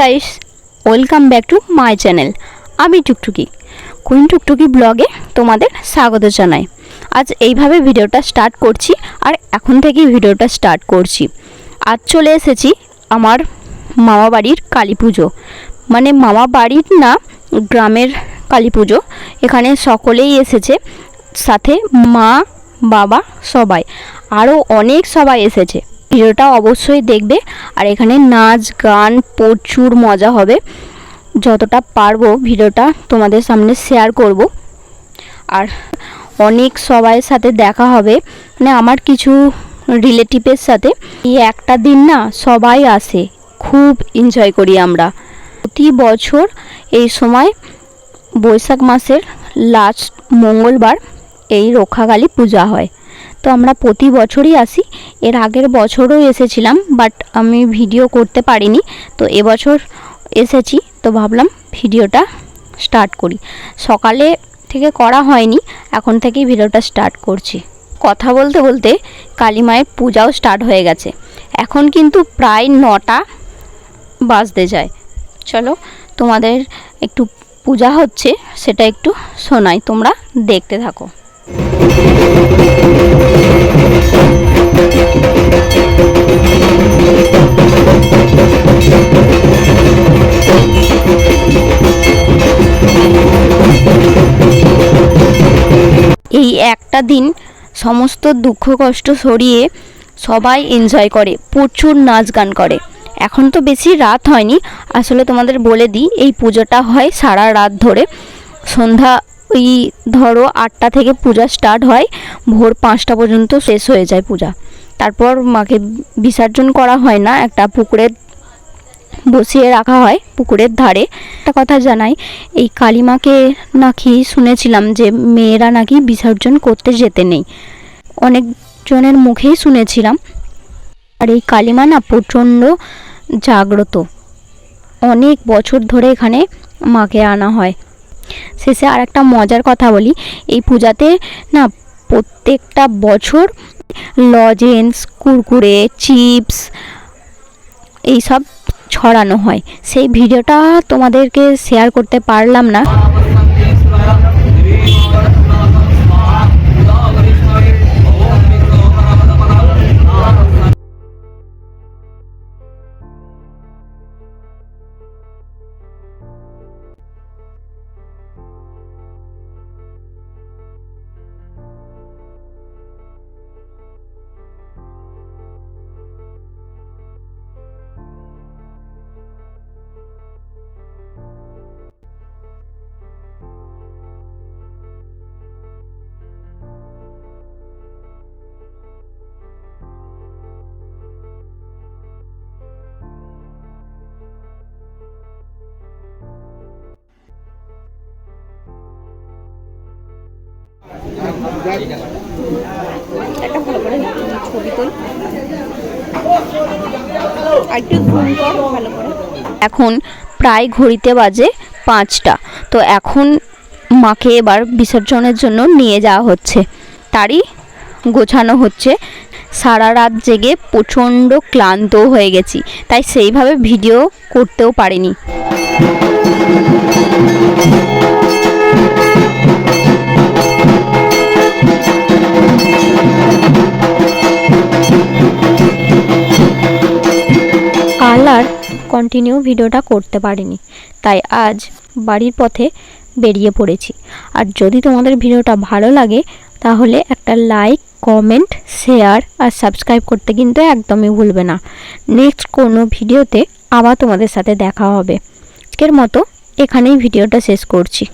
Guys welcome back to my channel আমি Tuktuki queen টুকটুকি ব্লগে তোমাদের স্বাগত জানাই। আজ এইভাবে ভিডিওটা স্টার্ট করছি আর এখন থেকেই ভিডিওটা স্টার্ট করছি। আজ চলে এসেছি আমার মামা বাড়ির কালী পুজো। মানে মামা বাড়ির না, গ্রামের কালী পুজো। এখানে সকলেই এসেছে, সাথে মা, বাবা, সবাই। আরও অনেক সবাই এসেছে। ভিডিওটা অবশ্যই দেখবে। আর এখানে নাচ, গান প্রচুর মজা হবে। যতটা পারব ভিডিওটা তোমাদের সামনে শেয়ার করব। আর অনেক সবাইয়ের সাথে দেখা হবে। মানে আমার কিছু রিলেটিভের সাথে। এই একটা দিন না সবাই আসে। খুব এনজয় করি আমরা। প্রতি বছর এই সময় বৈশাখ মাসের লাস্ট মঙ্গলবার এই রক্ষাকালী পূজা হয়। তো আমরা প্রতি বছরই আসি। এর আগের বছরও এসেছিলাম বাট আমি ভিডিও করতে পারিনি। তো এবছর এসেছি, তো ভাবলাম ভিডিওটা স্টার্ট করি। সকালে থেকে করা হয়নি, এখন থেকেই ভিডিওটা স্টার্ট করছি। কথা বলতে বলতে কালী মায়ের পূজাও স্টার্ট হয়ে গেছে। এখন কিন্তু প্রায় নটা বাজতে যায়। চলো, তোমাদের একটু পূজা হচ্ছে, সেটা একটু শোনাই, তোমরা দেখতে থাকো। এই একটা দিন সমস্ত দুঃখ, কষ্ট সরিয়ে সবাই এনজয় করে, প্রচুর নাচ গান করে। এখন তো বেশি রাত হয়নি, আসলে তোমাদের বলে দিই, এই পুজোটা হয় সারা রাত ধরে। সন্ধ্যা ওই ধরো আটটা থেকে পূজা স্টার্ট হয়, ভোর পাঁচটা পর্যন্ত শেষ হয়ে যায় পূজা। তারপর মাকে বিসর্জন করা হয় না, একটা পুকুরে বসিয়ে রাখা হয়, পুকুরের ধারে। একটা কথা জানাই, এই কালিমাকে নাকি শুনেছিলাম যে মেয়েরা নাকি বিসর্জন করতে যেতে নেই। অনেকজনের মুখেই শুনেছিলাম। আর এই কালিমা না প্রচণ্ড জাগ্রত। অনেক বছর ধরে এখানে মাকে আনা হয়। শেষে আর একটা মজার কথা বলি। এই পূজাতে না প্রত্যেকটা বছর লজেন্স, কুরকুরে, চিপস এইসব ছড়ানো হয়। সেই ভিডিওটা তোমাদেরকে শেয়ার করতে পারলাম না। একটা ভালো করে ছবি তোল। একটু জুম কর ভালো করে। এখন প্রায় ঘড়িতে বাজে পাঁচটা। তো এখন মাকে এবার বিসর্জনের জন্য নিয়ে যাওয়া হচ্ছে। তারই গোছানো হচ্ছে। সারা রাত জেগে প্রচণ্ড ক্লান্ত হয়ে গেছি। তাই সেইভাবে ভিডিও করতেও পারিনি। কন্টিনিউ ভিডিওটা করতে পারিনি। তাই আজ বাড়ির পথে বেরিয়ে পড়েছি। আর যদি তোমাদের ভিডিওটা ভালো লাগে, তাহলে একটা লাইক কমেন্ট শেয়ার আর সাবস্ক্রাইব করতে কিন্তু একদমই ভুলবে না। নেক্সট কোনো ভিডিওতে আবার তোমাদের সাথে দেখা হবে। আজকের মতো এখানেই ভিডিওটা শেষ করছি।